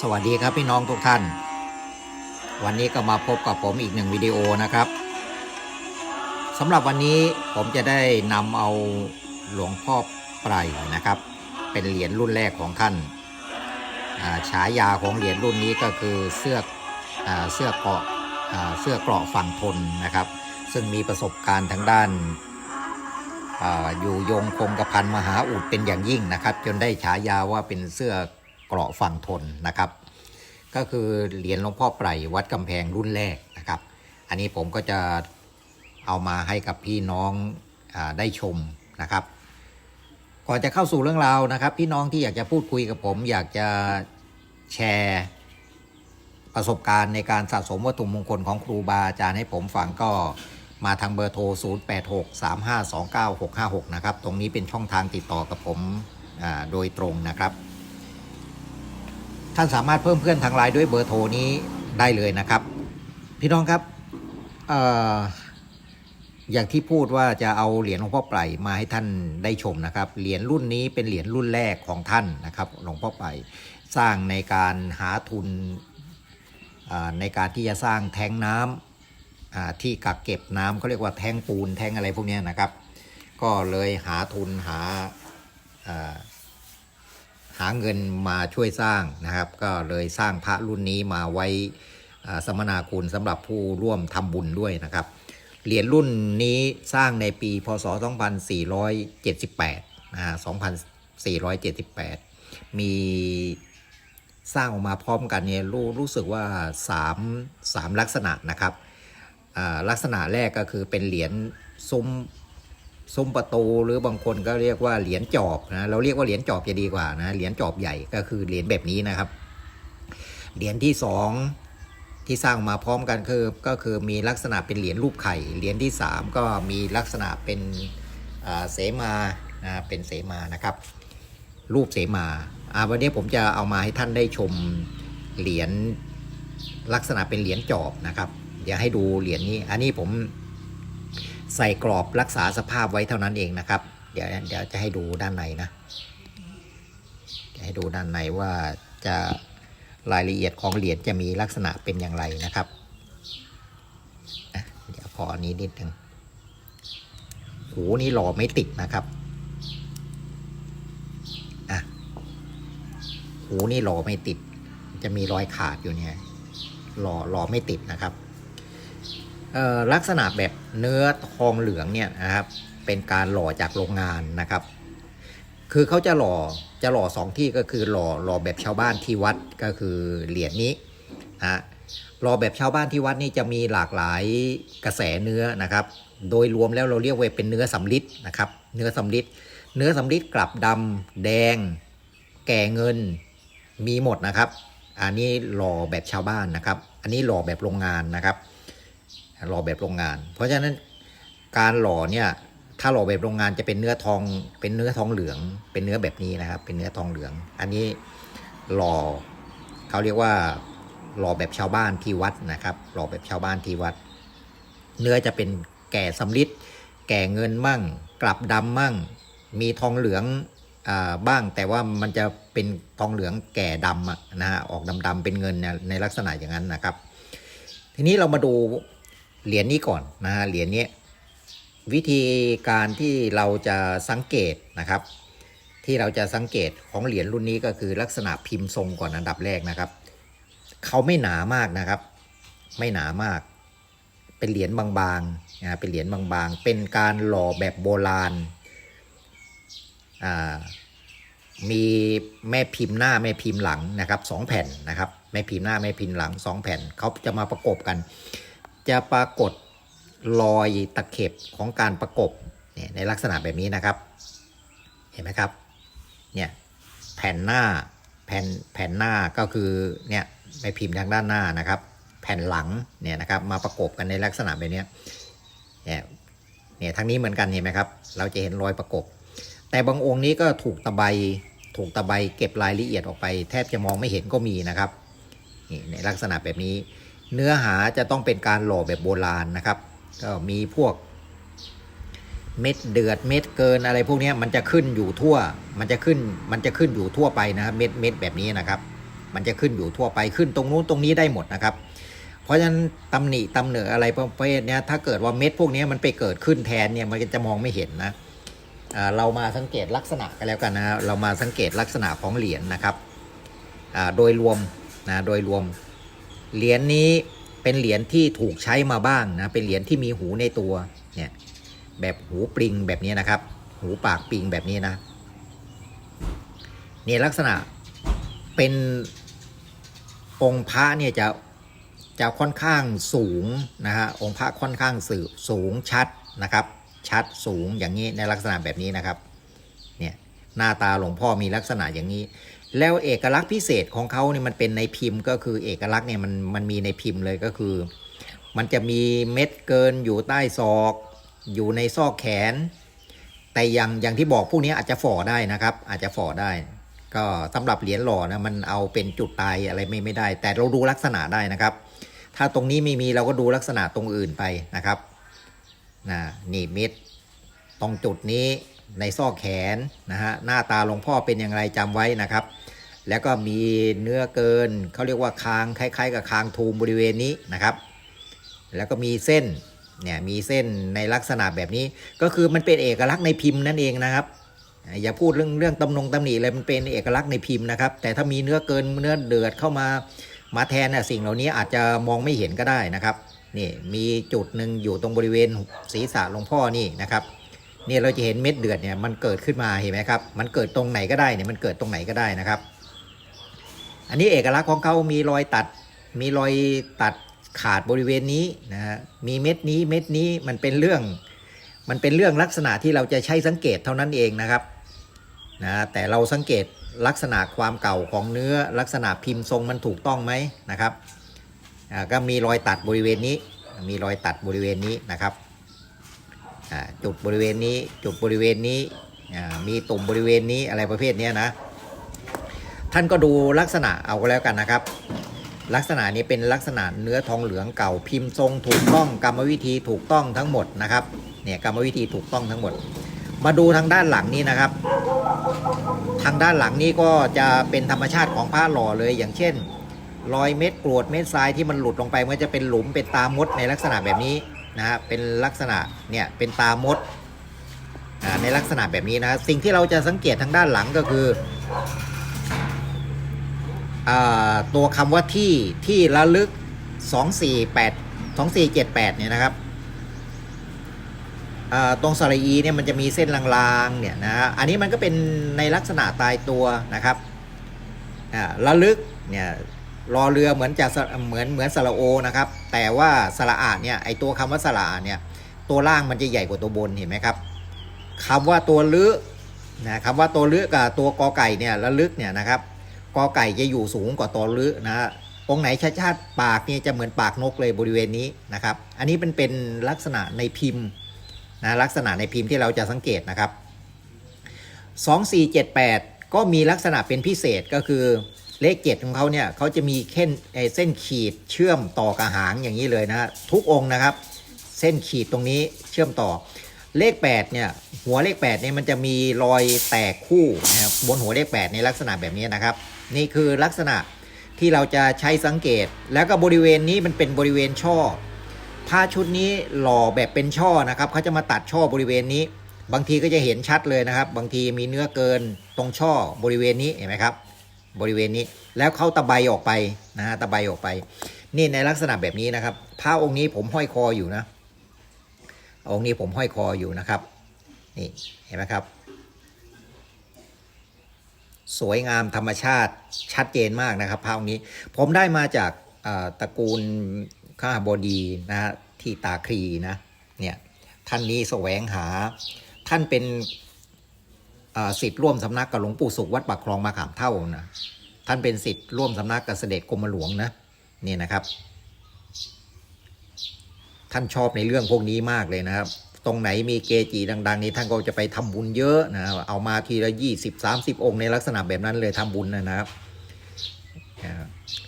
สวัสดีครับพี่น้องทุกท่าน วันนี้ก็มาพบกับผมอีกหนึ่งวิดีโอนะครับสำหรับวันนี้ผมจะได้นำเอาหลวงพ่อไพรนะครับ เป็นเหรียญรุ่นแรกของท่านอ่าฉายาของเหรียญรุ่นนี้ก็คือเสื้ออเสื้อเกราะเสื้อเกราะฝั่งทนนะครับ ซึ่งมีประสบการณ์ทางด้านออยู่ยงคงกระพันมหาอุดเป็นอย่างยิ่งนะครับ จนได้ฉายาว่าเป็นเสื้อ เกราะฝั่งทนนะครับ ก็คือเหรียญหลวงพ่อไพรวัดกำแพงรุ่นแรกนะครับ อันนี้ผมก็จะเอามาให้กับพี่น้องอได้ชมนะครับ ก่อนจะเข้าสู่เรื่องราวนะครับ พี่น้องที่อยากจะพูดคุยกับผม อยากจะแชร์ประสบการณ์ในการสะสมวัตถุมงคลของครูบาอาจารย์ให้ผมฟังก็มาทางเบอร์โทร 0863529656 นะครับ ตรงนี้เป็นช่องทางติดต่อกับผมโดยตรงนะครับ ท่านสามารถเพิ่มเพื่อนทางไลน์ด้วยเบอร์โทรนี้ได้เลยนะครับ พี่น้องครับออย่างที่พูดว่าจะเอาเหรียญหลวงพ่อไพรมาให้ท่านได้ชมนะครับ เหรียญรุ่นนี้เป็นเหรียญรุ่นแรกของท่านนะครับ หลวงพ่อไพรสร้างในการหาทุนในการที่จะสร้างแทงน้ำอ่าที่กักเก็บน้ำเขาเรียกว่าแทงปูนแทงอะไรพวกนี้นะครับ ก็เลยหาทุนหา หาเงินมาช่วยสร้างนะครับ ก็เลยสร้างพระรุ่นนี้มาไว้สมนาคุณสำหรับผู้ร่วมทำบุญด้วยนะครับ เหรียญรุ่นนี้สร้างในปีพศ 2478นะ2478 มีสร้างออกมาพร้อมกันเนี่ยรู้รู้สึกว่า 3 3 ลักษณะนะครับลักษณะแรกก็คือเป็นเหรียญซุ้ม ซุ้มประตูหรือบางคนก็เรียกว่าเหรียญจอบนะเราเรียกว่าเหรียญจอบจะดีกว่านะเหรียญจอบใหญ่ก็คือเหรียญแบบนี้นะครับเหรียญที่สองที่สร้างมาพร้อมกันคือก็คือมีลักษณะเป็นเหรียญรูปไข่เหรียญที่สามก็มีลักษณะเป็นเสมานะเป็นเสมานะครับ รูปเสมาอาวันนี้ผมจะเอามาให้ท่านได้ชมเหรียญลักษณะเป็นเหรียญจอบนะครับ เดี๋ยวให้ดูเหรียญนี้ อันนี้ผม ใส่กรอบรักษาสภาพไว้เท่านั้นเองนะครับ เดี๋ยวเดี๋ยวจะให้ดูด้านในนะ จะให้ดูด้านในว่าจะรายละเอียดของเหรียญจะมีลักษณะเป็นอย่างไรนะครับเดี๋ยวขออันนี้นิดนึงหูนี่หล่อไม่ติดนะครับอะหูนี่หล่อไม่ติด จะมีรอยขาดอยู่เนี่ยหล่อหล่อไม่ติดนะครับ ลักษณะแบบเนื้อทองเหลืองเนี่ยนะครับเป็นการหล่อจากโรงงานนะครับ คือเขาจะหล่อจะหล่อสองที่ก็คือหล่อหล่อแบบชาวบ้านที่วัดก็คือเหรียญนี้นะหล่อแบบชาวบ้านที่วัดนี่จะมีหลากหลายกระแสเนื้อนะครับ โดยรวมแล้วเราเรียกว่าเป็นเนื้อสำลิดนะครับ เนื้อสำลิดเนื้อสำลิดกลับดำแดง แก่เงินมีหมดนะครับ อันนี้หล่อแบบชาวบ้านนะครับ อันนี้หล่อแบบโรงงานนะครับ หล่อแบบโรงงาน เพราะฉะนั้นการหล่อเนี่ยถ้าหล่อแบบโรงงานจะเป็นเนื้อทอง เป็นเนื้อทองเหลือง เป็นเนื้อแบบนี้นะครับ เป็นเนื้อทองเหลือง อันนี้หล่อเขาเรียกว่าหล่อแบบชาวบ้านที่วัดนะครับหล่อแบบชาวบ้านที่วัด เนื้อจะเป็นแก่สำลิดแก่เงินมั่ง กลับดำมั่ง มีทองเหลืองอ่าบ้าง แต่ว่ามันจะเป็นทองเหลืองแก่ดำนะฮะออกดำๆเป็นเงินในลักษณะอย่างนั้นนะครับ ทีนี้เรามาดู เหรียญนี้ก่อนนะฮะเหรียญนี้วิธีการที่เราจะสังเกตนะครับ ที่เราจะสังเกตของเหรียญรุ่นนี้ก็คือลักษณะพิมพ์ทรงก่อนอันดับแรกนะครับเขาไม่หนามากนะครับ ไม่หนามาก เป็นเหรียญบางๆนะเป็นเหรียญบางๆ เป็นการหล่อแบบโบราณอ่ามีแม่พิมพ์หน้าแม่พิมพ์หลังนะครับสองแผ่นนะครับแม่พิมพ์หน้าแม่พิมพ์หลังสองแผ่นเขาจะมาประกบกัน จะปรากฏรอยตะเข็บของการประกบเนี่ยในลักษณะแบบนี้นะครับ เห็นไหมครับ เนี่ยแผ่นหน้าแผ่นแผ่นหน้าก็คือเนี่ยแม่พิมพ์ทางด้านหน้านะครับ แผ่นหลังเนี่ยนะครับมาประกบกันในลักษณะแบบนี้เนี่ยเนี่ยทางนี้เหมือนกันเห็นไหมครับ เราจะเห็นรอยประกบ แต่บางองค์นี้ก็ถูกตะไบถูกตะไบเก็บรายละเอียดออกไป แทบจะมองไม่เห็นก็มีนะครับนี่ในลักษณะแบบนี้ เนื้อหาจะต้องเป็นการหล่อแบบโบราณนะครับ ก็มีพวกเม็ดเดือดเม็ดเกินอะไรพวกนี้มันจะขึ้นอยู่ทั่ว มันจะขึ้นมันจะขึ้นอยู่ทั่วไปนะครับเม็ดเม็ดแบบนี้นะครับ มันจะขึ้นอยู่ทั่วไปขึ้นตรงนู้นตรงนี้ได้หมดนะครับ เพราะฉะนั้นตำหนิตำเหนืออะไรประเภทนี้ถ้าเกิดว่าเม็ดพวกนี้มันไปเกิดขึ้นแทนเนี่ยมันจะมองไม่เห็นนะเรามาสังเกตลักษณะกันแล้วกันนะเรามาสังเกตลักษณะของเหรียญนะครับโดยรวมนะโดยรวม เหรียญนี้เป็นเหรียญที่ถูกใช้มาบ้างนะ เป็นเหรียญที่มีหูในตัวเนี่ยแบบหูปริงแบบนี้นะครับ หูปากปริงแบบนี้นะเนี่ยลักษณะเป็นองค์พระเนี่ยจะจะค่อนข้างสูงนะฮะองค์พระค่อนข้างสื่อสูงชัดนะครับ ชัดสูงอย่างนี้ในลักษณะแบบนี้นะครับเนี่ยหน้าตาหลวงพ่อมีลักษณะอย่างนี้ แล้วเอกลักษณ์พิเศษของเขาเนี่ยมันเป็นในพิมพ์ก็คือเอกลักษณ์เนี่ยมันมันมีในพิมพ์เลยก็คือ มันจะมีเม็ดเกินอยู่ใต้ศอก อยู่ในซอกแขน แต่อย่างอย่างที่บอกพวกนี้อาจจะฝ่อได้นะครับ อาจจะฝ่อได้ ก็สำหรับเหรียญหล่อนะมันเอาเป็นจุดตายอะไรไม่ไม่ได้ แต่เราดูลักษณะได้นะครับ ถ้าตรงนี้ไม่มีเราก็ดูลักษณะตรงอื่นไปนะครับนะนี่เม็ดตรงจุดนี้ในซอกแขนนะฮะหน้าตาหลวงพ่อเป็นอย่างไรจำไว้นะครับ แล้วก็มีเนื้อเกินเขาเรียกว่าคางคล้าย ๆ กับคางทูมบริเวณนี้นะครับ แล้วก็มีเส้นเนี่ยมีเส้นในลักษณะแบบนี้ ก็คือมันเป็นเอกลักษณ์ในพิมพ์นั่นเองนะครับ อย่าพูดเรื่องเรื่องตำนงตำหนิเลยมันเป็นเอกลักษณ์ในพิมพ์นะครับ แต่ถ้ามีเนื้อเกินเนื้อเดือดเข้ามามาแทนน่ะสิ่งเหล่านี้อาจจะมองไม่เห็นก็ได้นะครับนี่มีจุดหนึ่งอยู่ตรงบริเวณศีรษะหลวงพ่อนี่นะครับเนี่ยเราจะเห็นเม็ดเดือดเนี่ยมันเกิดขึ้นมาเห็นไหมครับ มันเกิดตรงไหนก็ได้เนี่ยมันเกิดตรงไหนก็ได้นะครับ อันนี้เอกลักษณ์ของเขามีรอยตัด มีรอยตัดขาดบริเวณนี้นะฮะมีเม็ดนี้เม็ดนี้มันเป็นเรื่อง มันเป็นเรื่องลักษณะที่เราจะใช้สังเกตเท่านั้นเองนะครับนะแต่เราสังเกตลักษณะความเก่าของเนื้อลักษณะพิมพ์ทรงมันถูกต้องไหมนะครับอ่าก็มีรอยตัดบริเวณนี้ มีรอยตัดบริเวณนี้นะครับอ่าจุดบริเวณนี้จุดบริเวณนี้อ่ามีตุ่มบริเวณนี้อะไรประเภทเนี้ยนะ ท่านก็ดูลักษณะเอาก็แล้วกันนะครับ ลักษณะนี้เป็นลักษณะเนื้อทองเหลืองเก่าพิมพ์ทรงถูกต้องกรรมวิธีถูกต้องทั้งหมดนะครับเนี่ยกรรมวิธีถูกต้องทั้งหมด มาดูทางด้านหลังนี้นะครับ ทางด้านหลังนี้ก็จะเป็นธรรมชาติของผ้าหล่อเลยอย่างเช่นรอยเม็ดกรวดเม็ดทรายที่มันหลุดลงไปมันจะเป็นหลุมเป็นตามดในลักษณะแบบนี้นะฮะเป็นลักษณะเนี่ยเป็นตามดในลักษณะแบบนี้นะสิ่งที่เราจะสังเกตทางด้านหลังก็คือ ตัวคำว่าที่ที่ระลึก 248 2478เนี่ยนะครับตรงสระอีเนี่ยมันจะมีเส้นลางๆเนี่ยนะอันนี้มันก็เป็นในลักษณะตายตัวนะครับระลึกเนี่ยรอเรือเหมือนจะเหมือนเหมือนสระโอนะครับ แต่ว่าสระอาเนี่ยไอตัวคำว่าสระอาเนี่ยตัวล่างมันจะใหญ่กว่าตัวบนเห็นไหมครับคำว่าตัวลึนะคำว่าตัวลึกับตัวกอไก่เนี่ยระลึกเนี่ยนะครับ กอไก่จะอยู่สูงกว่าตอลื้อนะฮะองไหนชาชาติปากนี่จะเหมือนปากนกเลยบริเวณนี้นะครับ อันนี้เป็นเป็นลักษณะในพิมพ์นะลักษณะในพิมพ์ที่เราจะสังเกตนะครับ 2478 ก็มีลักษณะเป็นพิเศษก็คือเลขเจ็ดของเขาเนี่ยเขาจะมีเส้นเส้นขีดเชื่อมต่อกระหางอย่างนี้เลยนะทุกองนะครับ เส้นขีดตรงนี้เชื่อมต่อ เลข8เนี่ยหัวเลข8เนี่ยมันจะมีรอยแตกคู่นะครับบนหัวเลข8ในลักษณะแบบนี้นะครับ นี่คือลักษณะที่เราจะใช้สังเกต แล้วก็บริเวณนี้มันเป็นบริเวณช่อ ผ้าชุดนี้หล่อแบบเป็นช่อนะครับเขาจะมาตัดช่อบริเวณนี้ บางทีก็จะเห็นชัดเลยนะครับ บางทีมีเนื้อเกินตรงช่อบริเวณนี้เห็นไหมครับ บริเวณนี้แล้วเขาตะไบออกไปนะฮะตะไบออกไป นี่ในลักษณะแบบนี้นะครับ ผ้าองค์นี้ผมห้อยคออยู่นะ องค์นี้ผมห้อยคออยู่นะครับ นี่เห็นไหมครับ สวยงามธรรมชาติชัดเจนมากนะครับภาพนี้ ผมได้มาจากตระกูลข้าบดีนะฮะที่ตาครีนะเนี่ยท่านนี้แสวงหา ท่านเป็นสิทธิ์ร่วมสำนักกับหลวงปู่สุขวัดปากคลองมาขามเท่านะท่านเป็นสิทธิ์ร่วมสำนักกับเสด็จกรมหลวงนะนี่นะครับ ท่านชอบในเรื่องพวกนี้มากเลยนะครับ ตรงไหนมีเกจิดัง ๆ นี่ท่านก็จะไปทำบุญเยอะนะเอามาทีละยี่สิบสามสิบองค์ในลักษณะแบบนั้นเลยทำบุญนะครับ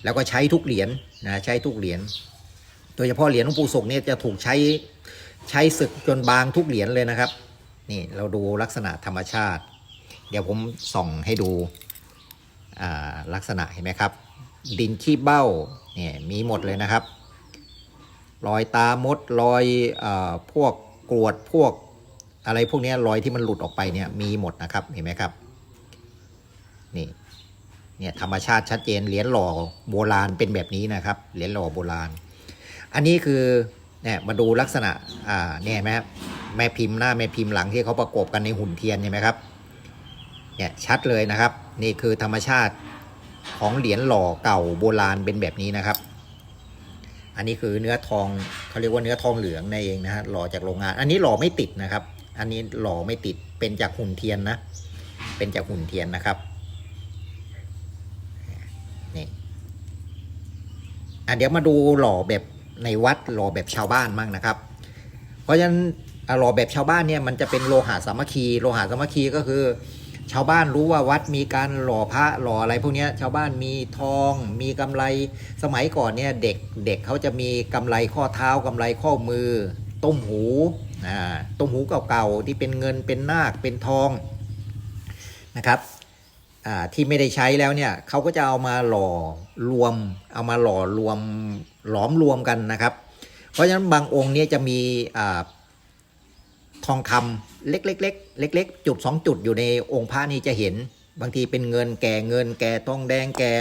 แล้วก็ใช้ทุกเหรียญนะใช้ทุกเหรียญโดยเฉพาะเหรียญหลวงปู่ศกเนี่ยจะถูกใช้ใช้ศึกจนบางทุกเหรียญเลยนะครับ นี่เราดูลักษณะธรรมชาติ เดี๋ยวผมส่องให้ดูลักษณะเห็นไหมครับ ดินขี้เบ้าเนี่ยมีหมดเลยนะครับรอยตามดรอยอพวก กรวดพวกอะไรพวกนี้รอยที่มันหลุดออกไปเนี่ยมีหมดนะครับเห็นไหมครับนี่เนี่ยธรรมชาติชัดเจนเหรียญหล่อโบราณเป็นแบบนี้นะครับเหรียญหล่อโบราณ อันนี้คือเนี่ยมาดูลักษณะอ่าเนี่ยไหมครับแม่พิมพ์หน้าแม่พิมพ์หลังที่เขาประกบกันในหุ่นเทียนเห็นไหมครับเนี่ยชัดเลยนะครับ นี่คือธรรมชาติของเหรียญหล่อเก่าโบราณเป็นแบบนี้นะครับ อันนี้คือเนื้อทองเขาเรียกว่าเนื้อทองเหลืองนั่นเองนะฮะหล่อจากโรงงาน อันนี้หล่อไม่ติดนะครับ อันนี้หล่อไม่ติดเป็นจากหุ่นเทียนนะ เป็นจากหุ่นเทียนนะครับนี่อะเดี๋ยวมาดูหล่อแบบในวัดหล่อแบบชาวบ้านมั่งนะครับ เพราะฉะนั้นหล่อแบบชาวบ้านเนี่ยมันจะเป็นโลหะสามัคคี โลหะสามัคคีก็คือ ชาวบ้านรู้ว่าวัดมีการหล่อพระหล่ออะไรพวกนี้ชาวบ้านมีทองมีกำไรสมัยก่อนเนี่ยเด็กเด็กเขาจะมีกำไรข้อเท้ากำไรข้อมือ ต้มหูอ่าต้มหูเก่าๆที่เป็นเงินเป็นนาคเป็นทองนะครับอ่าที่ไม่ได้ใช้แล้วเนี่ยเขาก็จะเอามาหล่อรวม เอามาหล่อรวมหลอมรวมกันนะครับ เพราะฉะนั้นบางองค์เนี่ยจะมีอ่าทองคำ เล็กๆๆเล็กๆจุด 2 จุดอยู่ในองค์พระนี่จะเห็น บางทีเป็นเงินแก่เงินแก่ทองแดงแก่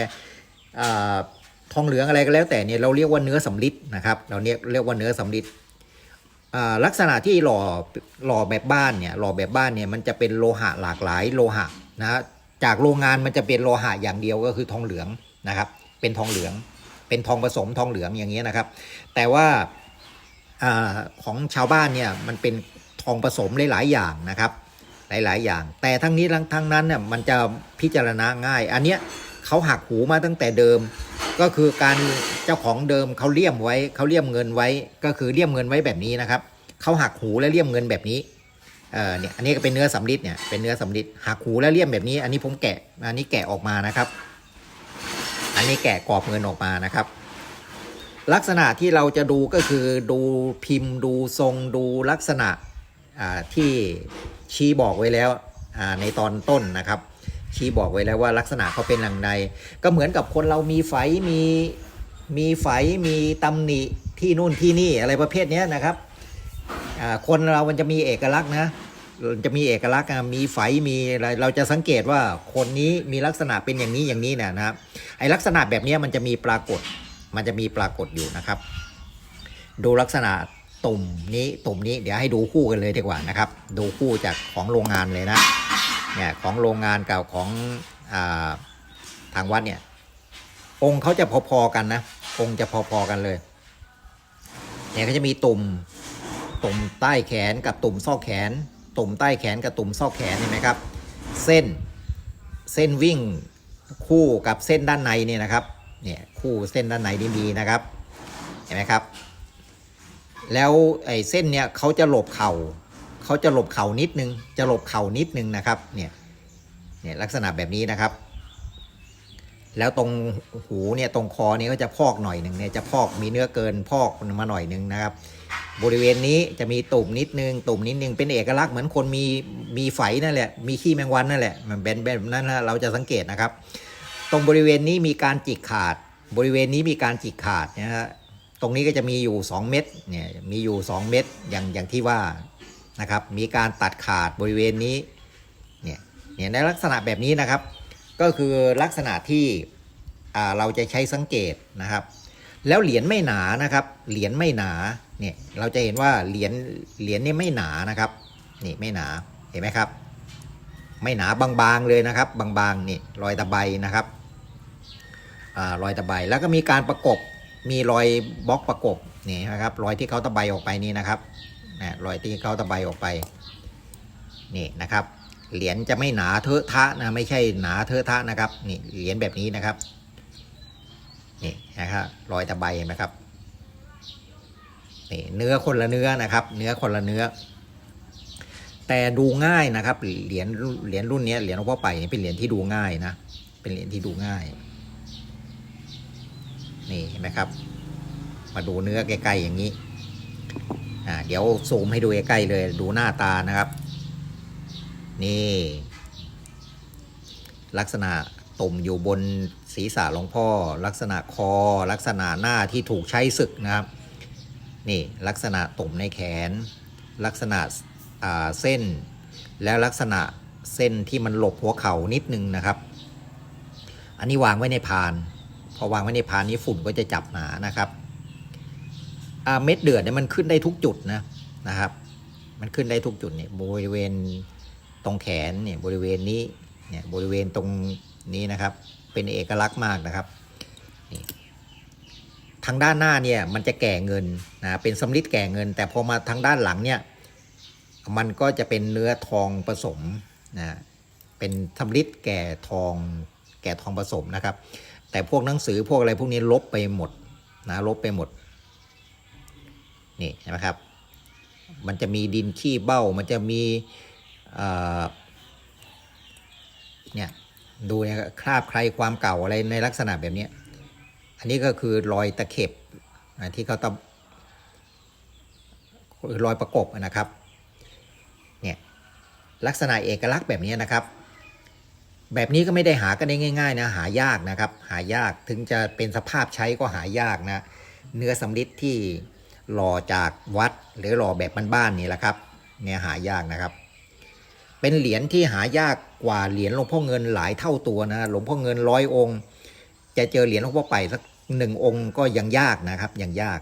ทองเหลืองอะไรก็แล้วแต่เนี่ยเราเรียกว่าเนื้อสำลิดนะครับเราเรียกเรียกว่าเนื้อสำลิดลักษณะที่หล่อหล่อแบบบ้านเนี่ยหล่อแบบบ้านเนี่ยมันจะเป็นโลหะหลากหลายโลหะนะจากโรงงานมันจะเป็นโลหะอย่างเดียวก็คือทองเหลืองนะครับ เป็นทองเหลือง เป็นทองผสมทองเหลืองอย่างเงี้ยนะครับ แต่ว่าอของชาวบ้านเนี่ยมันเป็น องผสมหลายๆอย่างนะครับ หลายๆอย่าง แต่ทั้งนี้ทั้งนั้นเนี่ยมันจะพิจารณาง่าย อันเนี้ยเขาหักหูมาตั้งแต่เดิม ก็คือการเจ้าของเดิมเขาเลี่ยมไว้เขาเลี่ยมเงินไว้ ก็คือเลี่ยมเงินไว้แบบนี้นะครับเขาหักหูและเลี่ยมเงินแบบนี้เออเนี่ยอันนี้ก็เป็นเนื้อสำลิดเนี่ยเป็นเนื้อสำลิดหักหูและเลี่ยมแบบนี้ อันนี้ผมแกะอันนี้แกะออกมานะครับ อันนี้แกะกรอบเงินออกมานะครับลักษณะที่เราจะดูก็คือดูพิมพ์ดูทรงดูลักษณะ ที่ชี้บอกไว้แล้วในตอนต้นนะครับ ชี้บอกไว้แล้วว่าลักษณะเขาเป็นอย่างไรก็เหมือนกับคนเรามีไฝมีมีไฝมีตำหนิที่นู่นที่นี่อะไรประเภทนี้นะครับคนเรามันจะมีเอกลักษณ์นะจะมีเอกลักษณ์มีไฝมีอะไรเราจะสังเกตว่าคนนี้มีลักษณะเป็นอย่างนี้อย่างนี้เนี่ยนะครับไอลักษณะแบบนี้มันจะมีปรากฏ มันจะมีปรากฏอยู่นะครับ ดูลักษณะ ตุ่มนี้ตุ่มนี้เดี๋ยวให้ดูคู่กันเลยดีกว่านะครับ ดูคู่จากของโรงงานเลยนะเนี่ยของโรงงานกับของอาทางวัดเนี่ย องค์เขาจะพอๆกันนะองค์จะพอๆกันเลยเนี่ยเขาจะมีตุ่มตุ่มใต้แขนกับตุ่มซอกแขน ตุ่มใต้แขนกับตุ่มซอกแขนเห็นไหมครับ เส้นเส้นวิ่งคู่กับเส้นด้านในเนี่ยนะครับเนี่ยคู่เส้นด้านในนี่มีนะครับ เห็นไหมครับ แล้วไอ้เส้นเนี่ยเขาจะหลบเข่าเขาจะหลบเข่านิดนึง จะหลบเข่านิดนึงนะครับ เนี่ย เนี่ยลักษณะแบบนี้นะครับ แล้วตรงหูเนี่ยตรงคอเนี่ยก็จะพอกหน่อยหนึ่งเนี่ยจะพอกมีเนื้อเกินพอกมาหน่อยหนึ่งนะครับ บริเวณนี้จะมีตุ่มนิดนึง ตุ่มนิดนึงเป็นเอกลักษณ์เหมือนคนมีมีไฝนั่นแหละ มีขี้แมงวันนั่นแหละ มันเป็นแบบนั้นนะเราจะสังเกตนะครับ ตรงบริเวณนี้มีการจิกขาด บริเวณนี้มีการจิกขาดนะฮะ ตรงนี้ก็จะมีอยู่ 2 เม็ดเนี่ยมีอยู่ 2 เม็ดอย่างอย่างที่ว่านะครับมีการตัดขาดบริเวณนี้เนี่ยเนี่ยในลักษณะแบบนี้นะครับ ก็คือลักษณะที่อ่าเราจะใช้สังเกตนะครับ แล้วเหรียญไม่หนานะครับเหรียญไม่หนาเนี่ยเราจะเห็นว่าเหรียญเหรียญนี่ไม่หนานะครับนี่ไม่หนาเห็นไหมครับ ไม่หนาบางๆเลยนะครับ บางๆนี่รอยตะไบนะครับอ่ารอยตะไบแล้วก็มีการประกบ มีรอยบล็อกประกบนี่นะครับ รอยที่เขาตะไบออกไปนี่นะครับนะรอยที่เขาตะไบออกไปนี่นะครับ เหรียญจะไม่หนาเทอะทะนะไม่ใช่หนาเทอะทะนะครับนี่เหรียญแบบนี้นะครับนี่นะครับรอยตะไบเห็นไหมครับนี่เนื้อคนละเนื้อนะครับ เนื้อคนละเนื้อ แต่ดูง่ายนะครับเหรียญเหรียญรุ่นนี้เหรียญหลวงพ่อไปนี่เป็นเหรียญที่ดูง่ายนะ เป็นเหรียญที่ดูง่าย นี่เห็นไหมครับ มาดูเนื้อใกล้ๆอย่างนี้อ่าเดี๋ยวซูมให้ดูใกล้ๆเลย ดูหน้าตานะครับ นี่ ลักษณะตุ่มอยู่บนศีรษะหลวงพ่อ ลักษณะคอ ลักษณะหน้าที่ถูกใช้ศึกนะครับ นี่ลักษณะตุ่มในแขน ลักษณะอ่าเส้น แล้วลักษณะเส้นที่มันหลบหัวเข่านิดนึงนะครับ อันนี้วางไว้ในพาน พอวางไว้ในพานนี้ฝุ่นก็จะจับหนานะครับเม็ดเดือดเนี่ยมันขึ้นได้ทุกจุดนะนะครับ มันขึ้นได้ทุกจุดเนี่ยบริเวณตรงแขนเนี่ยบริเวณนี้เนี่ยบริเวณตรงนี้นะครับ เป็นเอกลักษณ์มากนะครับทางด้านหน้าเนี่ยมันจะแก่เงินนะเป็นสำลิดแก่เงิน แต่พอมาทางด้านหลังเนี่ยมันก็จะเป็นเนื้อทองผสมนะเป็นสำลิดแก่ทองแก่ทองผสมนะครับ แต่พวกหนังสือพวกอะไรพวกนี้ลบไปหมดนะลบไปหมด นี่นไหมครับ มันจะมีดินขี้เบ้า มันจะมีเนี่ยดูเนี่ยคราบใครความเก่าอะไรในลักษณะแบบนี้ อันนี้ก็คือรอยตะเข็บนะที่เขาตะรอยประกบนะครับ เนี่ยลักษณะเอกลักษณ์แบบนี้นะครับ แบบนี้ก็ไม่ได้หากันได้ง่าย ๆ นะ หายากนะครับ หายากถึงจะเป็นสภาพใช้ก็หายากนะ เนื้อสำลิดที่หล่อจากวัดหรือหล่อแบบบ้านๆนี่แหละครับ เนี่ยหายากนะครับ เป็นเหรียญที่หายากกว่าเหรียญหลวงพ่อเงินหลายเท่าตัวนะหลวงพ่อเงินร้อยองค์ จะเจอเหรียญหลวงพ่อไปสักหนึ่งองค์ก็ยังยากนะครับยังยาก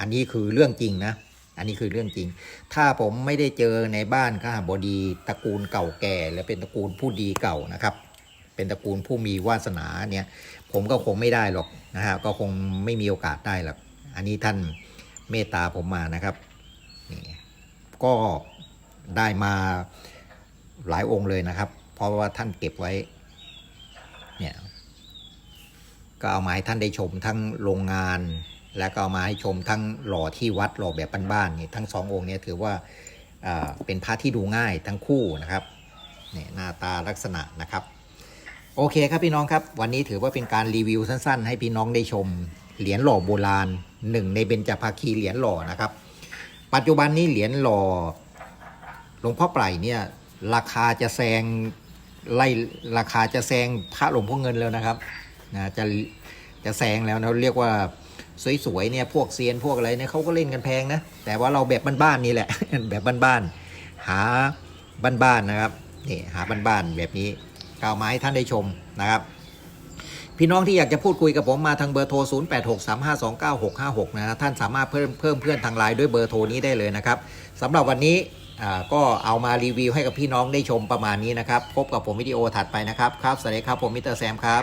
อันนี้คือเรื่องจริงนะ อันนี้คือเรื่องจริง ถ้าผมไม่ได้เจอในบ้านข้าบดีตระกูลเก่าแก่ และเป็นตระกูลผู้ดีเก่านะครับ เป็นตระกูลผู้มีวาสนาเนี่ย ผมก็คงไม่ได้หรอกนะฮะก็คงไม่มีโอกาสได้หรอกอันนี้ท่านเมตตาผมมานะครับนี่ก็ได้มาหลายองค์เลยนะครับ เพราะว่าท่านเก็บไว้ เนี่ย ก็เอามาให้ท่านได้ชมทั้งโรงงาน และก็เอามาให้ชมทั้งหล่อที่วัดหล่อแบบบ้านๆนี่ทั้งสององค์เนี้ถือว่าเป็นพระที่ดูง่ายทั้งคู่นะครับนี่หน้าตาลักษณะนะครับ โอเคครับพี่น้องครับ วันนี้ถือว่าเป็นการรีวิวสั้น ๆ ให้พี่น้องได้ชมเหรียญหล่อโบราณหนึ่งในเบญจภาคีเหรียญหล่อนะครับ ปัจจุบันนี้เหรียญหล่อหลวงพ่อไพรเนี่ยราคาจะแซงไล่ราคาจะแซงพระหลวงพ่อเงินแล้วนะครับนะจะจะแซงแล้วนะเรียกว่า สวยๆเนี่ยพวกเซียนพวกอะไรเนี่ยเขาก็เล่นกันแพงนะแต่ว่าเราแบบบ้านๆนี่แหละ แบบบ้านๆหาบ้านๆนะครับนี่หาบ้านๆแบบนี้กล่าวมาให้ท่านได้ชมนะครับพี่น้องที่อยากจะพูดคุยกับผมมาทางเบอร์โทร 0863529656 นะท่านสามารถเพิ่มเพิ่มเพื่อนทางไลน์ด้วยเบอร์โทรนี้ได้เลยนะครับสำหรับวันนี้ก็เอามารีวิวให้กับพี่น้องได้ชมประมาณนี้นะครับ พบกับผมวิดีโอถัดไปนะครับ ครับสวัสดีครับผมมิสเตอร์แซมครับ